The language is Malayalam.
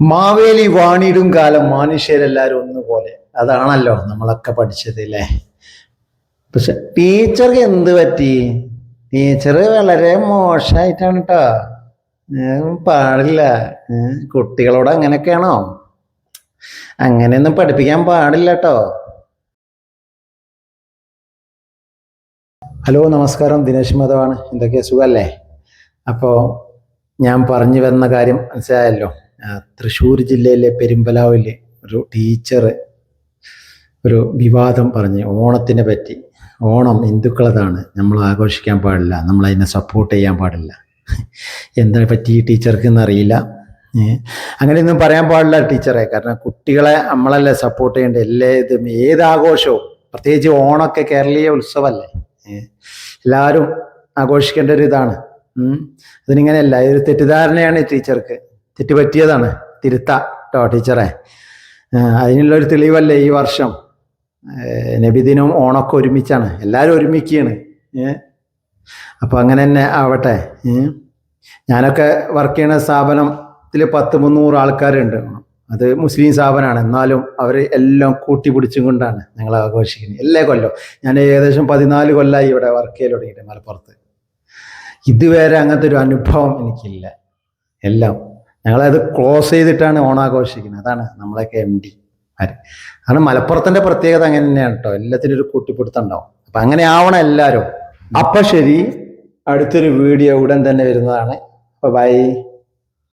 മാവേലി വാണിടും കാലം മനുഷ്യരെല്ലാവരും ഒന്നുപോലെ. അതാണല്ലോ നമ്മളൊക്കെ പഠിച്ചത് അല്ലേ പക്ഷെ ടീച്ചർക്ക് എന്ത് പറ്റി? ടീച്ചർ വളരെ മോശമായിട്ടാണ് കേട്ടോ പാടില്ല. കുട്ടികളോട് അങ്ങനെയൊക്കെയാണോ? അങ്ങനെയൊന്നും പഠിപ്പിക്കാൻ പാടില്ല കേട്ടോ ഹലോ നമസ്കാരം. ദിനേശ് മാധവാണ്. എന്തൊക്കെയാ സുഖല്ലേ? അപ്പോൾ ഞാൻ പറഞ്ഞു വരുന്ന കാര്യം മനസ്സിലായല്ലോ. തൃശ്ശൂർ ജില്ലയിലെ പെരുമ്പലാവിൽ ഒരു ടീച്ചർ ഒരു വിവാദം പറഞ്ഞ് ഓണത്തിനെ പറ്റി. ഓണം ഹിന്ദുക്കളതാണ്. നമ്മൾ ആഘോഷിക്കാൻ പാടില്ല. നമ്മൾ അതിനെ സപ്പോർട്ട് ചെയ്യാൻ പാടില്ല. എന്താ പറ്റി ടീച്ചർക്ക് എന്നറിയില്ല. അങ്ങനെയൊന്നും പറയാൻ പാടില്ല ടീച്ചറെ കാരണം കുട്ടികളെ നമ്മളല്ലേ സപ്പോർട്ട് ചെയ്യേണ്ട എല്ലാ ഇതും ഏത് ആഘോഷവും? പ്രത്യേകിച്ച് ഓണമൊക്കെ കേരളീയ ഉത്സവമല്ലേ എല്ലാവരും ആഘോഷിക്കേണ്ട ഒരു ഇതാണ്. അതിനിങ്ങനെയല്ല. ഒരു തെറ്റിദ്ധാരണയാണ് ടീച്ചർക്ക് തെറ്റ് പറ്റിയതാണ് തിരുത്ത കേട്ടോ ടീച്ചറെ. അതിനുള്ള അതിനുള്ളൊരു തെളിവല്ലേ ഈ വർഷം? നബിദിനവും ഓണമൊക്കെ ഒരുമിച്ചാണ്. എല്ലാവരും ഒരുമിക്കുകയാണ് അപ്പൊ അങ്ങനെ തന്നെ ആവട്ടെ. ഞാനൊക്കെ വർക്ക് ചെയ്യുന്ന സ്ഥാപനത്തിൽ പത്ത് മുന്നൂറ് ആൾക്കാരുണ്ട്. അത് മുസ്ലിം സ്ഥാപനമാണ്. എന്നാലും അവർ എല്ലാം കൂട്ടി പിടിച്ചും കൊണ്ടാണ് ഞങ്ങൾ ആഘോഷിക്കുന്നത്. എല്ലാ കൊല്ലം ഞാൻ ഏകദേശം പതിനാല് കൊല്ലമായി ഇവിടെ വർക്ക് ചെയ്യൽ തുടങ്ങിയിട്ട് മലപ്പുറത്ത്. ഇതുവരെ അങ്ങനത്തെ ഒരു അനുഭവം എനിക്കില്ല. എല്ലാം ഞങ്ങളത് ക്ലോസ് ചെയ്തിട്ടാണ് ഓണാഘോഷിക്കുന്നത്. അതാണ് നമ്മളൊക്കെ എം ഡി ആര് കാരണം മലപ്പുറത്തിന്റെ പ്രത്യേകത അങ്ങനെ തന്നെയാണ് കേട്ടോ എല്ലാത്തിനും ഒരു കൂട്ടിപ്പിടുത്തം ഉണ്ടാവും. അപ്പൊ അങ്ങനെ ആവണം എല്ലാവരും അപ്പൊ ശരി അടുത്തൊരു വീഡിയോ ഉടൻ തന്നെ വരുന്നതാണ്. അപ്പൊ ബൈ